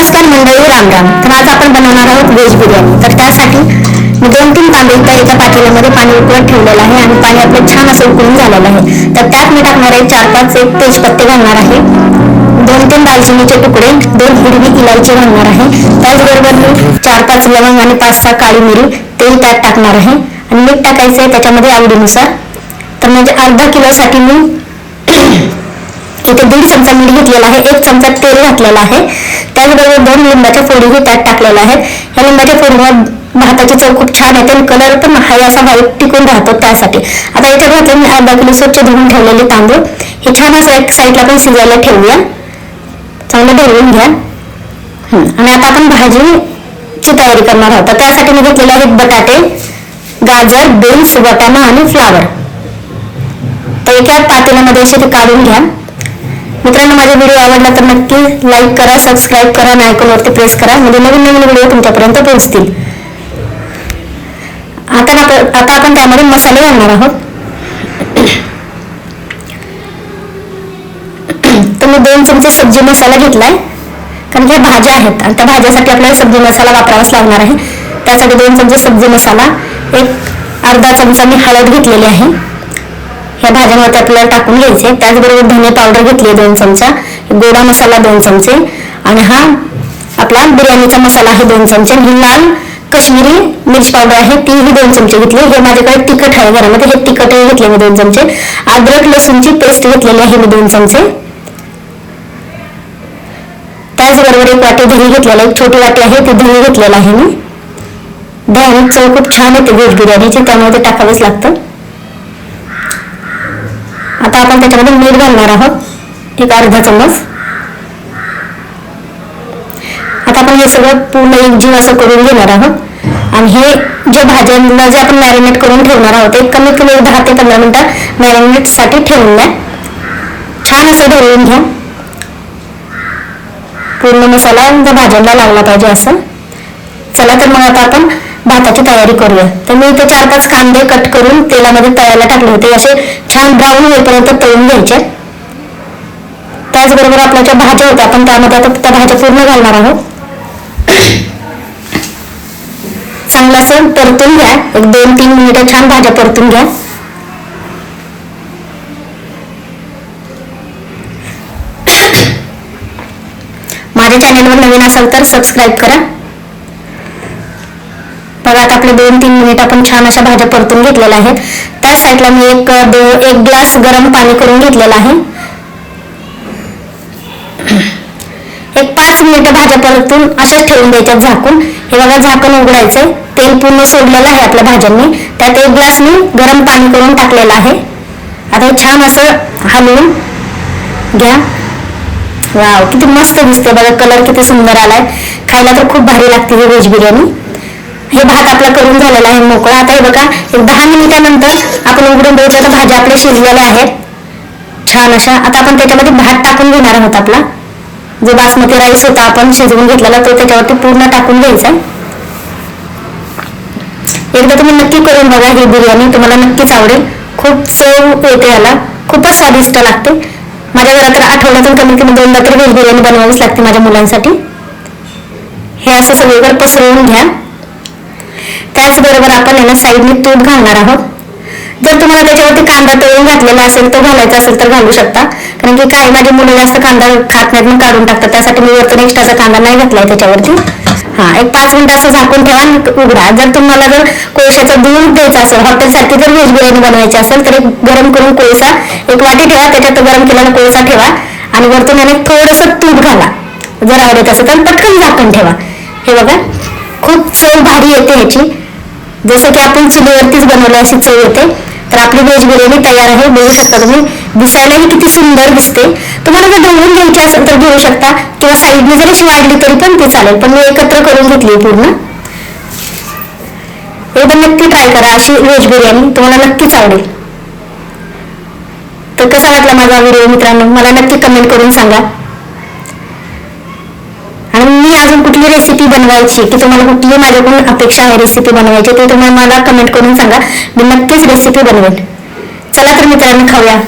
नमस्कार मंडळी राम राम तर आज आपण बनवणार आहोत व्हेज बिर्याणी. तर त्यासाठी मी दोन तीन तांदूळ त्या एका पातेल्यामध्ये पाणी उकळत ठेवलेलं आहे आणि पाणी आपलं छान असं उकळून झालेलं आहे. तर त्यात मी टाकणार आहे चार पाच एक तेजपत्ते घालणार आहे. दोन तीन दालचिनीचे तुकडे दोन हिरवी इलायची घालणार आहे. त्याचबरोबर मी चार पाच लवंग आणि पाच सहा काळी मिरी तेल त्यात टाकणार आहे. आणि मीठ टाकायचं आहे त्याच्यामध्ये आवडीनुसार. तर म्हणजे अर्धा किलोसाठी मी इथे दीड चमचा मीठ घेतलेला आहे एक चमचा तेल घातलेला आहे. त्याचबरोबर दोन लिंबाच्या फोडीही त्यात टाकलेल्या आहेत. ह्या लिंबाच्या फोडीवर भाताची चव खूप छान येते आणि कलर पण हाय असा व्हाईट टिकून राहतो त्यासाठी. आता इथे घातले मी अर्धा किलो स्वच्छ धुवून ठेवलेले तांदूळ. हे छान असं एक साईडला पण शिजायला ठेवूया. चांगलं ढवळून घ्या. आणि आता आपण भाजीची तयारी करणार आहोत. त्यासाठी मी घेतलेले आहेत बटाटे गाजर बीन्स वटाणा आणि फ्लावर. तर एका पातेल्यामध्ये असे ते काढून घ्या. मित्रांनो माझा व्हिडिओ आवडला तर नक्की लाईक करा सबस्क्राईब करा आणि आयकॉनवरती प्रेस करा. म्हणजे नवीन नवीन व्हिडिओ तुमच्यापर्यंत पोहोचतील. आता ना आता आपण त्यामध्ये मसाले घालणार आहोत. तर मी दोन चमचे सब्जी मसाला घेतलाय. कारण ह्या भाज्या आहेत. आणि त्या भाज्यासाठी आपल्याला सब्जी मसाला वापरावाच लागणार आहे. त्यासाठी दोन चमचे सब्जी मसाला एक अर्धा चमचा मी हळद घेतलेली आहे. ह्या भाज्यांवरती आपल्याला टाकून घ्यायचे. त्याचबरोबर धने पावडर घेतली दोन चमचा गोडा मसाला दोन चमचे आणि हा आपला बिर्याणीचा मसाला आहे दोन चमचे. आणि लाल कश्मीरी मिरची पावडर आहे तीही दोन चमचे घेतली. हे माझ्याकडे तिखट आहे घरामध्ये हे तिखटही घेतले मी दोन चमचे. अद्रक लसूणची पेस्ट घेतलेली आहे मी दोन चमचे. त्याचबरोबर एक वाटी दही घेतलेला एक छोटी वाटी आहे ती दही घेतलेला आहे मी. दह्याने चव खूप छान येते व्हेज बिर्याणीची त्यामुळे ते टाकावंच लागतं. आता आपण त्याच्यामध्ये मीठ घालणार आहोत. एक अर्धा चम्मच. आता आपण हे सगळं पूर्ण एक जीव असं करून घेणार आहोत. आणि हे जे भाज्यांना जे आपण मॅरिनेट करून ठेवणार आहोत एक कमीत कमी एक दहा ते पंधरा मिनिटं मॅरिनेटसाठी ठेवून द्या. छान असं ढवळून घ्या. पूर्ण मसाला भाज्यांना लागला पाहिजे असं. चला तर मग आता आपण भाताची तयारी करूया. तर मी इथे चार पाच कांदे कट करून तेलामध्ये तळायला टाकले होते. असे छान ब्राऊन होईपर्यंत तळून घ्यायचे. त्याचबरोबर आपल्या ज्या भाज्या होत्या आपण त्यामध्ये आता त्या भाज्या पूर्ण घालणार आहोत. चांगलं असं परतून घ्या. एक दोन तीन मिनिटं छान भाज्या परतून घ्या. माझ्या चॅनलवर नवीन असाल तर सबस्क्राईब करा. आपले दोन तीन मिनिट आपण छान अशा भाज्या परतून घेतलेल्या आहेत. त्या साईडला मी एक दो एक ग्लास गरम पाणी करून घेतलेलं आहे. एक पाच मिनिटं भाज्या परतून अशाच ठेवून द्यायच्या झाकून. हे बघा झाकण उघडायचंय. तेल पूर्ण सोडलेलं आहे आपल्या भाज्यांनी. त्यात एक ग्लास मी गरम पाणी करून टाकलेलं आहे. आता हे छान असं हलवून घ्या. वाव किती मस्त दिसते बघा कलर किती सुंदर आलाय. खायला तर खूप भारी लागते ही व्हेज बिर्याणी. हे भात आपला करून झालेला आहे मोकळा. आता हे बघा एक दहा मिनिटानंतर आपण उघडून बघितलं तर भाज्या आपल्या शिजलेल्या आहेत. छान अशा. आता आपण त्याच्यामध्ये भात टाकून घेणार आहोत आपला. जो बासमती राईस होता आपण शिजवून घेतलेला तो त्याच्यावरती पूर्ण टाकून घ्यायचा एकदा तुम्ही नक्की करून बघा ही बिर्याणी तुम्हाला नक्कीच आवडेल. खूप चव येते याला. खूपच स्वादिष्ट लागते. माझ्या घरात तर आठवड्यातून कमीत कमी दोनदा तरी व्हेज बिर्याणी बनवावीच लागते माझ्या मुलांसाठी. हे असं सगळीकडे पसरवून घ्या. त्याचबरोबर आपण याला साईडने तूप घालणार आहोत. जर तुम्हाला त्याच्यावरती कांदा तळून घातलेला असेल तो घालायचा असेल तर घालू शकता. कारण की काही माझी मुलं जास्त कांदा खात नाहीत मग काढून टाकतात. त्यासाठी मी वरतून एक्स्ट्राचा कांदा नाही घातलाय त्याच्यावरती. हा एक पाच मिनिट असं झाकून ठेवा उघडा. जर तुम्हाला जर कोळशाचं दूध द्यायचं असेल हॉटेलसाठी जर व्हेज बिर्याणी बनवायची असेल तर एक गरम करून कोळसा एक वाटी ठेवा त्याच्यात गरम केलेला कोळसा ठेवा आणि वरतून याने थोडंसं तूप घाला. जर आवडत असेल तर पटकन झाकून ठेवा. हे बघा. खूप चव भारी येते ह्याची. जसं की आपण चुलीवरतीच बनवलं अशी चव येते. तर आपली व्हेज बिर्याणी तयार आहे बघू शकता तुम्ही. दिसायलाही किती सुंदर दिसते. तुम्हाला जर ढवळून घ्यायची असेल तर घेऊ शकता. किंवा साईडने जरी अशी वाढली तरी पण ते चालेल पण मी एकत्र करून घेतली पूर्ण. एकदा नक्की ट्राय करा अशी व्हेज बिर्याणी. तुम्हाला नक्कीच आवडेल. तर कसा वाटला माझा व्हिडिओ मित्रांनो? मला नक्की कमेंट करून सांगा. कुठली रेसिपी बनवायची की तुम्हाला कुठली माझ्याकडून अपेक्षा आहे रेसिपी बनवायची ते तुम्ही मला कमेंट करून सांगा. मी नक्कीच रेसिपी बनवेन चला तर मित्रांनो खाऊया.